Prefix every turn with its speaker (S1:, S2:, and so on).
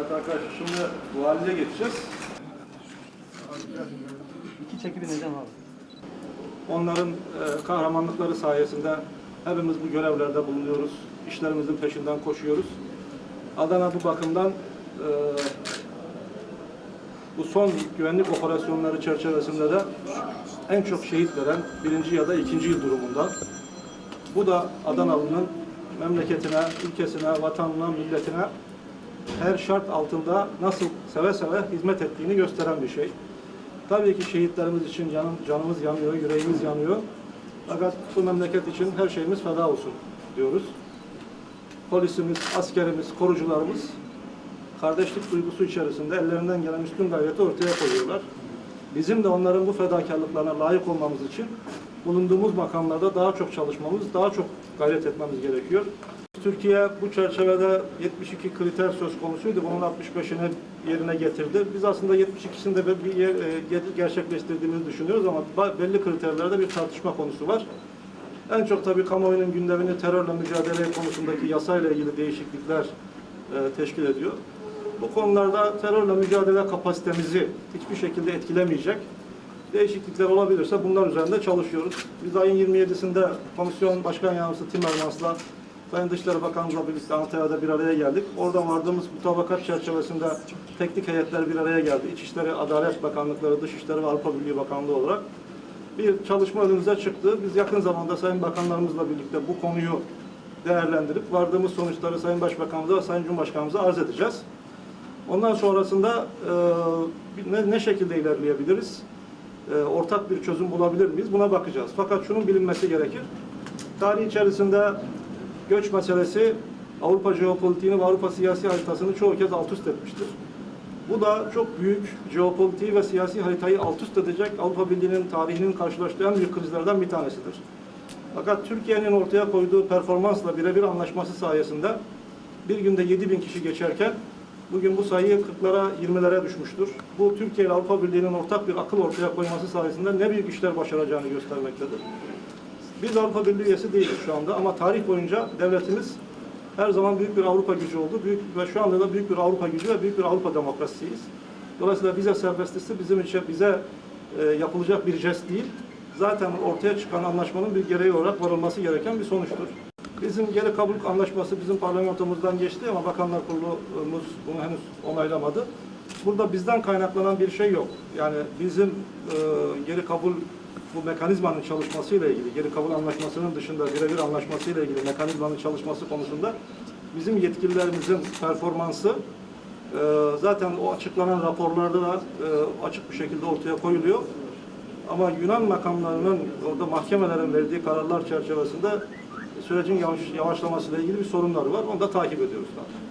S1: Evet arkadaşlar şimdi valide geçeceğiz.
S2: İki çekilin hocam abi.
S1: Onların e, kahramanlıkları sayesinde hepimiz bu görevlerde bulunuyoruz. İşlerimizin peşinden koşuyoruz. Adana bu bakımdan e, bu son güvenlik operasyonları çerçevesinde de en çok şehit veren birinci ya da ikinci yıl durumunda. Bu da Adanalı'nın memleketine, ülkesine, vatanına, milletine her şart altında nasıl seve seve hizmet ettiğini gösteren bir şey. Tabii ki şehitlerimiz için canım, canımız yanıyor, yüreğimiz yanıyor. Fakat bu memleket için her şeyimiz feda olsun diyoruz. Polisimiz, askerimiz, korucularımız kardeşlik duygusu içerisinde ellerinden gelen üstün gayreti ortaya koyuyorlar. Bizim de onların bu fedakarlıklarına layık olmamız için bulunduğumuz makamlarda daha çok çalışmamız, daha çok gayret etmemiz gerekiyor. Türkiye bu çerçevede 72 kriter söz konusuydu. Bunun 65'ini yerine getirdi. Biz aslında 72'sini de bir yer, e, ge- gerçekleştirdiğimizi düşünüyoruz ama belli kriterlerde bir tartışma konusu var. En çok tabii kamuoyunun gündemini terörle mücadele konusundaki yasayla ilgili değişiklikler e, teşkil ediyor. Bu konularda terörle mücadele kapasitemizi hiçbir şekilde etkilemeyecek değişiklikler olabilirse bunlar üzerinde çalışıyoruz. Biz ayın 27'sinde Komisyon Başkan Yardımcısı Timmermans'la Sayın Dışişleri Bakanımızla birlikte Antalya'da bir araya geldik. Oradan vardığımız mutabakat çerçevesinde teknik heyetler bir araya geldi. İçişleri, Adalet Bakanlıkları, Dışişleri ve Avrupa Birliği Bakanlığı olarak bir çalışma önümüze çıktı. Biz yakın zamanda Sayın Bakanlarımızla birlikte bu konuyu değerlendirip vardığımız sonuçları Sayın Başbakanımıza ve Sayın Cumhurbaşkanımıza arz edeceğiz. Ondan sonrasında e, ne, ne şekilde ilerleyebiliriz? E, ortak bir çözüm bulabilir miyiz? Buna bakacağız. Fakat şunun bilinmesi gerekir. Tarih içerisinde göç meselesi Avrupa jeopolitiğini ve Avrupa siyasi haritasını çoğu kez alt üst etmiştir. Bu da çok büyük jeopolitiği ve siyasi haritayı alt üst edecek Avrupa Birliği'nin tarihinin karşılaştığı en büyük krizlerden bir tanesidir. Fakat Türkiye'nin ortaya koyduğu performansla birebir anlaşması sayesinde bir günde 7 bin kişi geçerken bugün bu sayı 40'lara 20'lere düşmüştür. Bu Türkiye ile Avrupa Birliği'nin ortak bir akıl ortaya koyması sayesinde ne büyük işler başaracağını göstermektedir. Biz Avrupa Birliği üyesi değiliz şu anda ama tarih boyunca devletimiz her zaman büyük bir Avrupa gücü oldu. Büyük ve şu anda da büyük bir Avrupa gücü ve büyük bir Avrupa demokrasisiyiz. Dolayısıyla vize serbestisi bizim için bize e, yapılacak bir jest değil. Zaten ortaya çıkan anlaşmanın bir gereği olarak varılması gereken bir sonuçtur. Bizim geri kabul anlaşması bizim parlamentomuzdan geçti ama Bakanlar Kurulumuz bunu henüz onaylamadı. Burada bizden kaynaklanan bir şey yok. Yani bizim e, geri kabul bu mekanizmanın çalışmasıyla ilgili, geri kabul anlaşmasının dışında birebir anlaşmasıyla ilgili mekanizmanın çalışması konusunda bizim yetkililerimizin performansı e, zaten o açıklanan raporlarda da e, açık bir şekilde ortaya koyuluyor. Ama Yunan makamlarının orada mahkemelerin verdiği kararlar çerçevesinde sürecin yavaş, yavaşlamasıyla ilgili bir sorunları var. Onu da takip ediyoruz.